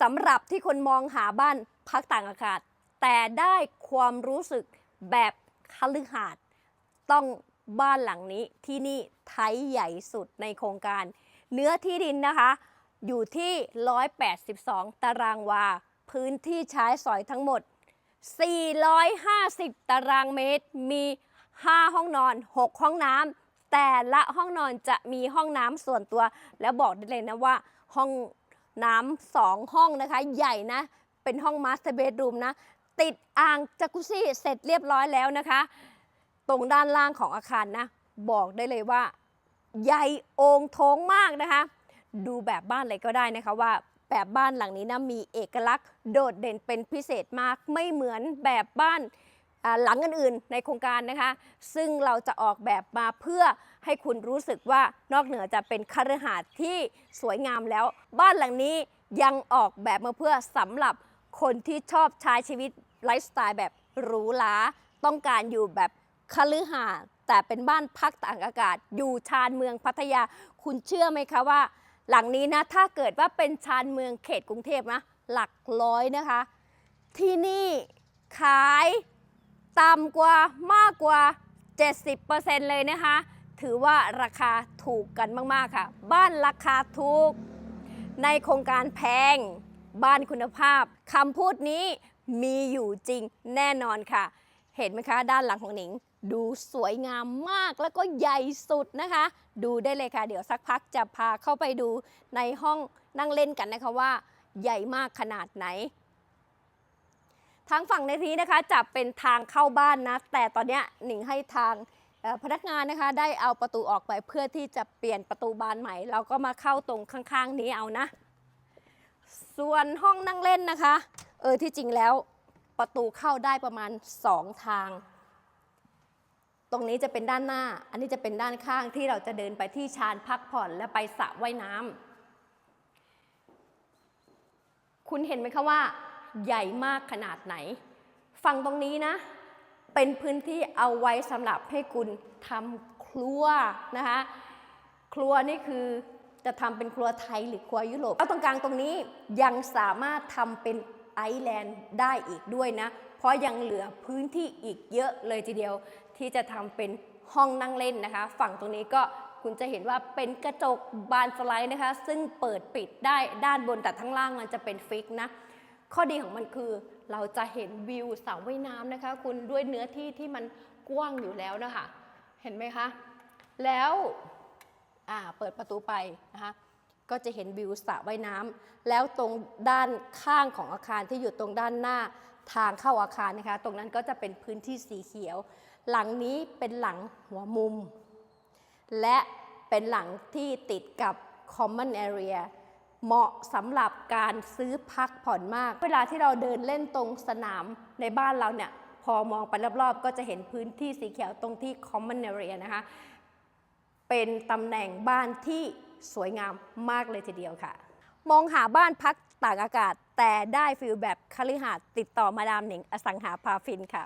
สำหรับที่คนมองหาบ้านพักต่างอากาศ แต่ได้ความรู้สึกแบบคฤหาสน์ต้องบ้านหลังนี้ที่นี่ไทยใหญ่สุดในโครงการ เนื้อที่ดินนะคะ อยู่ที่ 182 ตารางวา พื้นที่ใช้สอยทั้งหมด 450 ตารางเมตร มี 5 ห้องนอน 6 ห้องน้ำแต่ละห้องนอนจะมีห้องน้ำส่วนตัว แล้วบอกได้เลยนะว่าห้อง น้ำสองห้องนะคะ ใหญ่นะ เป็นห้องมาสเตอร์เบดรูมนะ ติดอ่างจักรุซี่เสร็จเรียบร้อยแล้วนะคะ ตรงด้านล่างของอาคารนะ บอกได้เลยว่า ใหญ่โองโถงมากนะคะ ดูแบบบ้านอะไรก็ได้นะคะว่าแบบบ้านหลังนี้นะมีเอกลักษณ์โดดเด่นเป็นพิเศษมากไม่เหมือนแบบบ้าน หลังอื่นๆในโครงการนะคะ ซึ่งเราจะออกแบบมาเพื่อให้คุณรู้สึกว่านอกเหนือจะเป็นคฤหาสน์ที่สวยงามแล้ว บ้านหลังนี้ยังออกแบบมาเพื่อสำหรับคนที่ชอบใช้ชีวิตไลฟ์สไตล์แบบหรูหราต้องการอยู่แบบคฤหาสน์แต่เป็นบ้านพักตากอากาศ อยู่ชานเมืองพัทยา คุณเชื่อไหมคะว่า หลังนี้นะถ้าเกิดว่าเป็นชานเมืองเขตกรุงเทพนะหลักร้อยนะคะ ที่นี่ขาย ต่ำกว่ามากกว่า 70%เลยนะคะ ถือว่าราคาถูกกันมาก ๆ ค่ะ บ้านราคาถูก ในโครงการแพง บ้านคุณภาพคำพูดนี้มีอยู่จริงแน่นอนค่ะ เห็นไหมคะ ด้านหลังของหนิง ดูสวยงามมากแล้วก็ใหญ่สุดนะคะ ดูได้เลยค่ะ เดี๋ยวสักพักจะพาเข้าไปดูในห้องนั่งเล่นกันนะคะว่า ใหญ่มากขนาดไหน ทางฝั่งในนี้นะคะจะเป็นทางเข้าบ้านนะ แต่ตอนนี้หนิงให้ทางพนักงานนะคะได้เอาประตูออกไปเพื่อที่จะเปลี่ยนประตูบานใหม่ เราก็มาเข้าตรงข้างๆ นี้เอานะ ส่วนห้องนั่งเล่นนะคะ เออที่จริงแล้วประตูเข้าได้ประมาณ 2 ทาง ตรงนี้จะเป็นด้านหน้า อันนี้จะเป็นด้านข้างที่เราจะเดินไปที่ชานพักผ่อนและไปสระว่ายน้ำคุณเห็นไหมคะว่า ใหญ่มากขนาดไหนฝั่งตรงนี้นะ เป็นพื้นที่เอาไว้สำหรับให้คุณทำครัวนะคะ ครัวนี่คือจะทำเป็นครัวไทยหรือครัวยุโรปแล้วตรงกลางตรงนี้ยังสามารถทำเป็นไอแลนด์ได้อีกด้วยนะ เพราะยังเหลือพื้นที่อีกเยอะเลยทีเดียวที่จะทำเป็นห้องนั่งเล่นนะคะ ฝั่งตรงนี้ก็คุณจะเห็นว่าเป็นกระจกบานสไลด์นะคะ ซึ่งเปิดปิดได้ด้านบนแต่ทั้งล่างมันจะเป็นฟิกนะ ข้อดีของมันคือเราจะเห็นวิวสระว่ายน้ำนะคะ คุณด้วยเนื้อที่ที่มันกว้างอยู่แล้วนะคะ เห็นไหมคะ แล้วเปิดประตูไปนะคะก็จะเห็นวิวสระว่ายน้ำแล้วตรงด้านข้างของอาคารที่อยู่ตรงด้านหน้าทางเข้าอาคารนะคะ ตรงนั้นก็จะเป็นพื้นที่สีเขียว หลังนี้เป็นหลังหัวมุม และเป็นหลังที่ติดกับ common area เหมาะสำหรับการซื้อพักผ่อนมาก เวลาที่เราเดินเล่นตรงสนามในบ้านเราเนี่ยพอมองไปรอบๆ ก็จะเห็นพื้นที่สีเขียวตรงที่ common area นะคะ เป็นตำแหน่งบ้านที่สวยงามมากเลยทีเดียวค่ะ มองหาบ้านพักตากอากาศ แต่ได้ฟิลแบบคฤหาสน์ติดต่อมาดามหนิงอสังหาพาฟินค่ะ